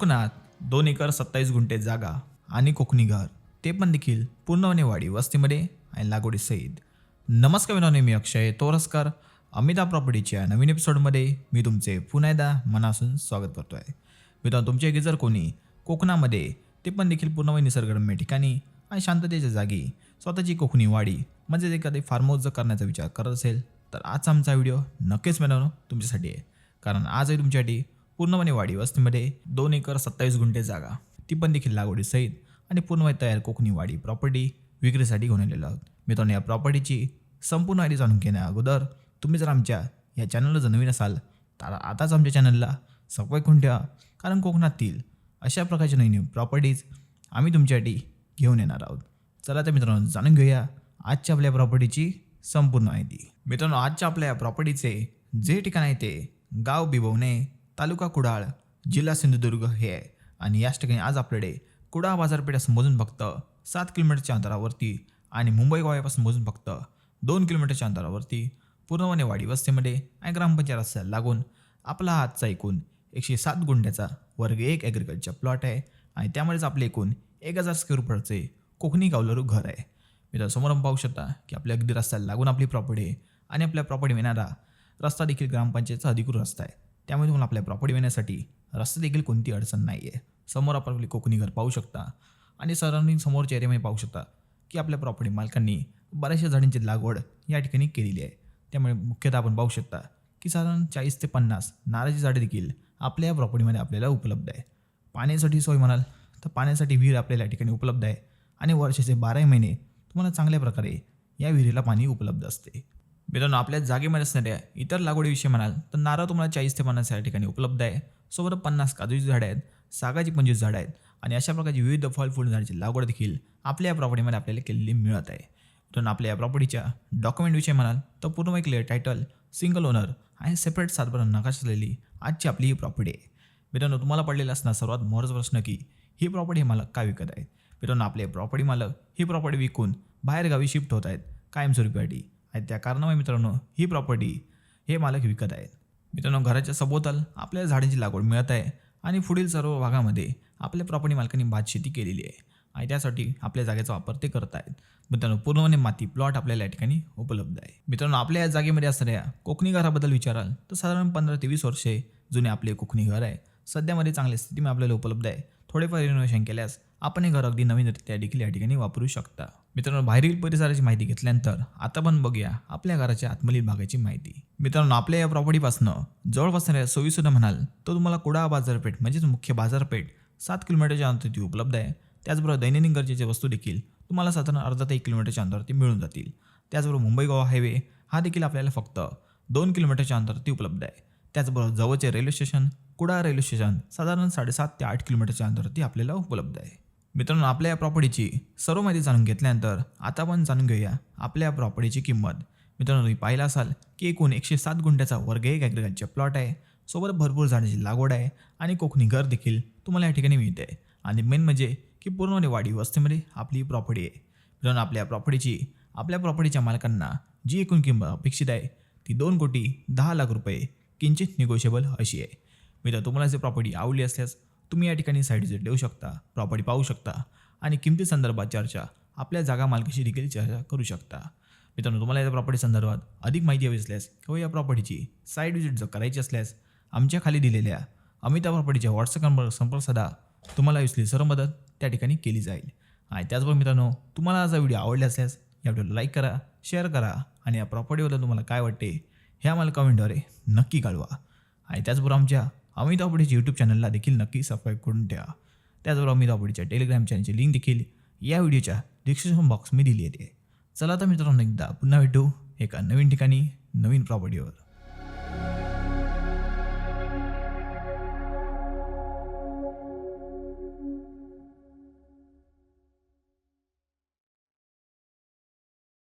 कोकणात दोन एकर सत्तावीस गुंठे जागा आणि कोकणी घर ते पण देखील पूर्णपणे वाडी वस्तीमध्ये आणि लागवडी सहित नमस्कार विनोने मी अक्षय तोरसकर. अमिता प्रॉपर्टीच्या नवीन एपिसोडमध्ये मी तुमचे पुन्हा एकदा मनासून स्वागत करतो आहे मित्रांनो तुमच्या जर कोणी कोकणामध्ये ते पण देखील पूर्णवणे निसर्गरम्य ठिकाणी आणि शांततेच्या जागी स्वतःची कोकणी वाडी म्हणजे एखादी फार्म हाऊस जर करण्याचा विचार करत असेल तर आजचा आमचा व्हिडिओ नक्कीच मिळवणं तुमच्यासाठी आहे. कारण आज आहे तुमच्यासाठी पूर्णपणे वाढी वस्तीमध्ये दोन एकर सत्तावीस गुंठे जागा ती पण देखील लागवडीसहित आणि पूर्णपणे तयार कोकणी वाडी प्रॉपर्टी विक्रीसाठी घेऊन आलेलो आहोत. मित्रांनो या प्रॉपर्टीची संपूर्ण माहिती जाणून घेण्या अगोदर तुम्ही जर आमच्या या चॅनलला जर नवीन असाल तर आताच आमच्या चॅनलला सबस्क्राईब करून ठेवा कारण कोकणातील अशा प्रकारच्या नवीन प्रॉपर्टीज आम्ही तुमच्यासाठी घेऊन येणार आहोत. चला तर मित्रांनो जाणून घेऊया आजच्या आपल्या प्रॉपर्टीची संपूर्ण माहिती. मित्रांनो आजच्या आपल्या या प्रॉपर्टीचे जे ठिकाण आहे ते गाव बिबवणे तालुका कुडाळ जिल्हा सिंधुदुर्ग हे आहे. आणि याच ठिकाणी आज आपल्याकडे कुडाळ बाजारपेठ असं मोजून फक्त सात किलोमीटरच्या अंतरावरती आणि मुंबई गोव्यापासून मोजून फक्त दोन किलोमीटरच्या अंतरावरती पूर्णपणे वाडी वस्तीमध्ये आणि ग्रामपंचायत रस्त्याला लागून आपला आजचा एकूण एकशे सात गुंठ्याचा वर्ग एक ॲग्रिकल्चर प्लॉट आहे. आणि त्यामुळेच आपले एकूण एक हजार स्क्वेअर फूटचे कोकणी गावलरू घर आहे. मित्रांनो समोर पाहू शकता की आपल्या अगदी रस्त्याला लागून आपली प्रॉपर्टी आहे. आणि आपल्या प्रॉपर्टी मिळणारा रस्ता देखील ग्रामपंचायतचा अधिकृत रस्ता आहे. त्यामुळे तुम्हाला आपल्या प्रॉपर्टी मिळण्यासाठी रस्ते देखील कोणती अडचण नाही आहे समोर आपण आपली कोकणी घर पाहू शकता. आणि सराउंडिंग समोर चेहऱ्यामध्ये पाहू शकता की आपल्या प्रॉपर्टी मालकांनी बऱ्याचशा झाडांची लागवड या ठिकाणी केलेली आहे. त्यामुळे मुख्यतः आपण पाहू शकता की साधारण चाळीस ते पन्नास नारळाची झाडे देखील आपल्या या प्रॉपर्टीमध्ये आपल्याला उपलब्ध आहे. पाण्यासाठी सोय म्हणाल तर पाण्यासाठी विहीर आपल्याला या ठिकाणी उपलब्ध आहे. आणि वर्षाचे बाराही महिने तुम्हाला चांगल्या प्रकारे या विहिरीला पाणी उपलब्ध असते. मित्रांनो आपल्या जागेमध्ये असणाऱ्या इतर लागवडीविषयी म्हणाल तर नारळ तुम्हाला चाळीस ते पन्नास या ठिकाणी उपलब्ध आहे. सोबत पन्नास काजूची झाडं आहेत सागाची पंचवीस झाडं आहेत आणि अशा प्रकारची विविध फॉल फूल झाडाची लागवड देखील आपल्या या प्रॉपर्टीमध्ये आपल्याला केलेली मिळत आहे. मित्रांनो आपल्या या प्रॉपर्टीच्या डॉक्युमेंटविषयी म्हणाल तर पूर्ण क्लिअर टायटल सिंगल ओनर आणि सेपरेट सातबारा नकाश असलेली आजची आपली ही प्रॉपर्टी आहे. मित्रांनो तुम्हाला पडलेला असणार सर्वात महत्त्वाचा प्रश्न की ही प्रॉपर्टी मालक का विकत आहेत? मित्रांनो आपले प्रॉपर्टी मालक ही प्रॉपर्टी विकून बाहेर गावी शिफ्ट होत आहेत कायमस्वरूपीसाठी आणि त्या कारणामुळे मित्रांनो ही प्रॉपर्टी हे मालक विकत आहेत. मित्रांनो घराच्या सभोवताल आपल्याला झाडांची लागवड मिळत आहे आणि पुढील सर्व भागामध्ये आपल्या प्रॉपर्टी मालकांनी भातशेती केलेली आहे आणि त्यासाठी आपल्या जागेचा वापर ते करत आहेत. मित्रांनो पूर्णपणे माती प्लॉट आपल्याला या ठिकाणी उपलब्ध आहे. मित्रांनो आपल्या या जागेमध्ये असणाऱ्या कोकणी घराबद्दल विचाराल तर साधारण पंधरा ते वीस वर्षे जुने आपले कोकणी घर आहे. सध्यामध्ये चांगल्या स्थितीमध्ये आपल्याला उपलब्ध आहे. थोडेफार रिनोव्हेशन केल्यास आपण हे घर अगदी नवीनरित्या देखील या ठिकाणी वापरू शकता. मित्रांनो बाहेरील परिसराची माहिती घेतल्यानंतर आता पण बघूया आपल्या घराच्या आतमधील भागाची माहिती. मित्रांनो आपल्या या प्रॉपर्टीपासनं जवळ बसणाऱ्या सोयीसुद्धा म्हणाल तर तुम्हाला कुडाळ बाजारपेठ म्हणजेच मुख्य बाजारपेठ सात किलोमीटरच्या अंतरावरती उपलब्ध आहे. त्याचबरोबर दैनंदिन गरजेच्या वस्तू देखील तुम्हाला साधारण अर्धा ते एक किलोमीटरच्या अंतरावरती मिळून जातील. त्याचबरोबर मुंबई गोवा हायवे हा देखील आपल्याला फक्त दोन किलोमीटरच्या अंतरावरती उपलब्ध आहे. त्याचबरोबर जवळचे railway station Kudal railway station साधारण साडेसात ते आठ किलोमीटरच्या अंतरावरती आपल्याला उपलब्ध आहे. मित्रांनो आपल्या या प्रॉपर्टीची सर्व माहिती जाणून घेतल्यानंतर आता आपण जाणून घेऊया आपल्या या प्रॉपर्टीची किंमत. मित्रांनो तुम्ही पाहिलं असाल की एकूण एकशे सात गुंठ्याचा वर्ग एक ॲग्रिकल्चर प्लॉट आहे. सोबत भरपूर झाडांची लागवड आहे आणि कोकणी घर देखील तुम्हाला या ठिकाणी मिळते. आणि मेन म्हणजे की पूर्णपणे वाडी वस्तीमध्ये आपली प्रॉपर्टी आहे. मित्रांनो आपल्या प्रॉपर्टीची आपल्या प्रॉपर्टीच्या मालकांना जी एकूण किंमत अपेक्षित आहे ती दोन कोटी दहा लाख रुपये किंचित निगोशिएबल अशी आहे. मित्र तुम्हाला जर प्रॉपर्टी आवडली असल्यास तुम्ही या ठिकाणी साईड विजिट देऊ शकता प्रॉपर्टी पाहू शकता आणि किमती संदर्भात चर्चा आपल्या जागा मालकीशी देखील चर्चा करू शकता. मित्रांनो तुम्हाला या प्रॉपर्टी संदर्भात अधिक माहिती हवी असल्यास किंवा या प्रॉपर्टीची साईड विजिट जर करायची असल्यास आमच्या खाली दिलेल्या अमिता प्रॉपर्टीच्या व्हॉट्सअप नंबर संपर्क साधा. तुम्हाला विसली सर्व मदत त्या ठिकाणी केली जाईल. आणि त्याचबरोबर मित्रांनो तुम्हाला हा व्हिडिओ आवडला असल्यास या व्हिडिओला लाईक करा शेअर करा आणि या प्रॉपर्टीबद्दल तुम्हाला काय वाटते हे आम्हाला कमेंटद्वारे नक्की कळवा. आणि त्याचबरोबर आमच्या अमित आवडीच्या यूट्यूब चॅनलला देखील नक्की सबस्क्राईब करून ठेवा. त्याचबरोबर अमित आपडेच्या टेलिग्राम चॅनलची लिंक देखील या व्हिडिओच्या डिस्क्रिप्शन बॉक्स मी दिली येते. चला तर मित्रांनो एकदा पुन्हा भेटू एका नवीन ठिकाणी नवीन प्रॉपर्टीवर